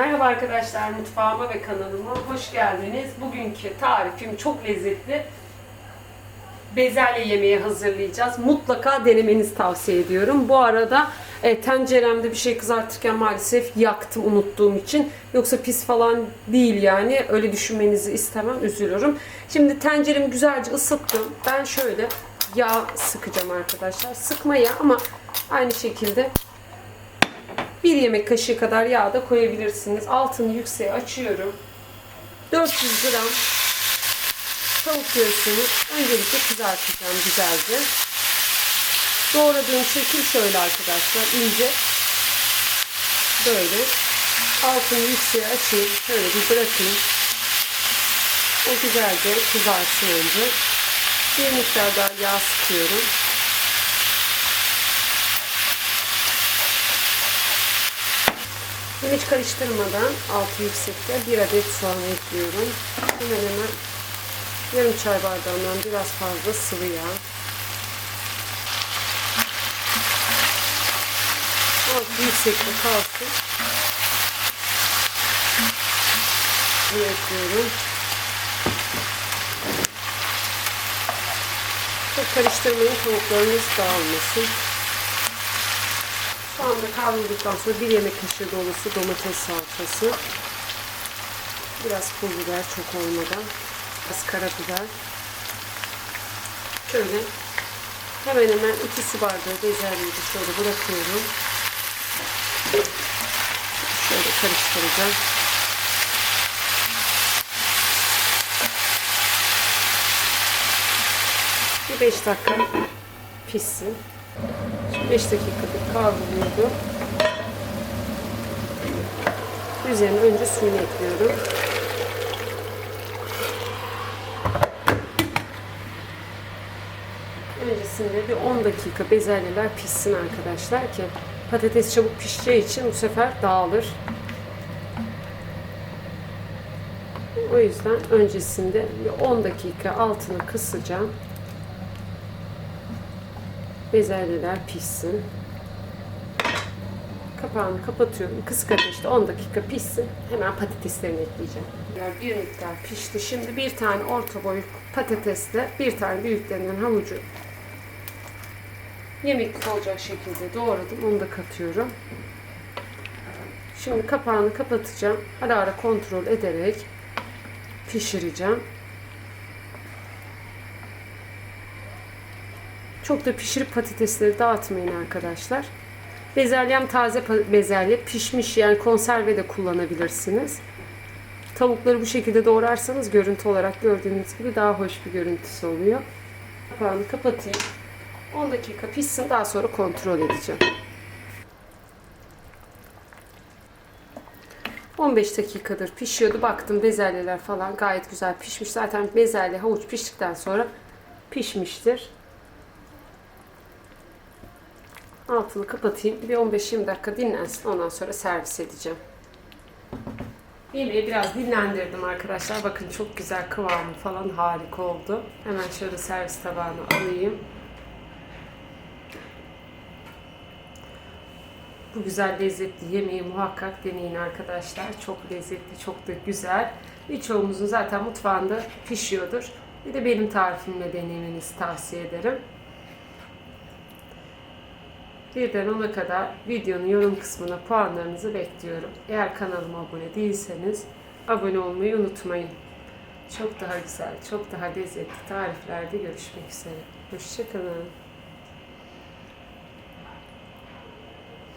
Merhaba arkadaşlar mutfağıma ve kanalıma hoş geldiniz. Bugünkü tarifim çok lezzetli. Bezelye yemeği hazırlayacağız. Mutlaka denemenizi tavsiye ediyorum. Bu arada e, tenceremde bir şey kızartırken maalesef yaktım unuttuğum için. Yoksa pis falan değil yani. Öyle düşünmenizi istemem. Üzülürüm. Şimdi tenceremi güzelce ısıttım. Ben şöyle yağ sıkacağım arkadaşlar. Sıkma yağ ama aynı şekilde bir yemek kaşığı kadar yağ da koyabilirsiniz. Altını yükseğe açıyorum. 400 gram tavuk göğsünü öncelikle kızartacağım güzelce. Doğradığım şekil şöyle arkadaşlar. ince. Böyle. Altını yükseğe açayım. Şöyle bir bırakayım. O güzelce kızarsın önce. Bir miktar daha yağ sıkıyorum. Bunu hiç karıştırmadan altı yüksekte bir adet soğan ekliyorum. Hemen hemen yarım çay bardağından biraz fazla sıvı yağ. Altı yüksekte kalsın. Bunu ekliyorum. Çok karıştırmayın tavuklarınız dağılmasın. Şu anda kavrulduktan sonra bir yemek kaşığı dolusu domates salçası. Biraz pul biber çok olmadan. Biraz karabiber. Şöyle hemen hemen iki su bardağı bezelyeyi şöyle bırakıyorum. Şöyle karıştıracağım. Bir 5 dakika pişsin. 5 dakikadır kavruluyordu. Üzerine önce suyunu ekliyorum. Öncesinde bir 10 dakika bezelyeler pişsin arkadaşlar ki patates çabuk pişeceği için bu sefer dağılır. O yüzden öncesinde bir 10 dakika altını kısacağım bezelyeler pişsin. Kapağını kapatıyorum. Kısık ateşte 10 dakika pişsin. Hemen patateslerini ekleyeceğim. Bir miktar pişti. Şimdi bir tane orta boy patatesle bir tane büyüklerinden havucu yemeklik olacak şekilde doğradım. Onu da katıyorum. Şimdi kapağını kapatacağım. Ara ara kontrol ederek pişireceğim. Çok da pişirip patatesleri dağıtmayın arkadaşlar. Bezelyem taze bezelye. Pişmiş yani konserve de kullanabilirsiniz. Tavukları bu şekilde doğrarsanız görüntü olarak gördüğünüz gibi daha hoş bir görüntüsü oluyor. Kapağını kapatayım. 10 dakika pişsin daha sonra kontrol edeceğim. 15 dakikadır pişiyordu. Baktım bezelyeler falan gayet güzel pişmiş. Zaten bezelye havuç piştikten sonra pişmiştir. Altını kapatayım. Bir 15-20 dakika dinlensin. Ondan sonra servis edeceğim. Yemeği biraz dinlendirdim arkadaşlar. Bakın çok güzel kıvamı falan harika oldu. Hemen şöyle servis tabağına alayım. Bu güzel lezzetli yemeği muhakkak deneyin arkadaşlar. Çok lezzetli, çok da güzel. Birçoğumuzun zaten mutfağında pişiyordur. Bir de benim tarifimle denemenizi tavsiye ederim. Birden 10'a kadar videonun yorum kısmına puanlarınızı bekliyorum. Eğer kanalıma abone değilseniz abone olmayı unutmayın. Çok daha güzel, çok daha lezzetli tariflerde görüşmek üzere. Hoşçakalın.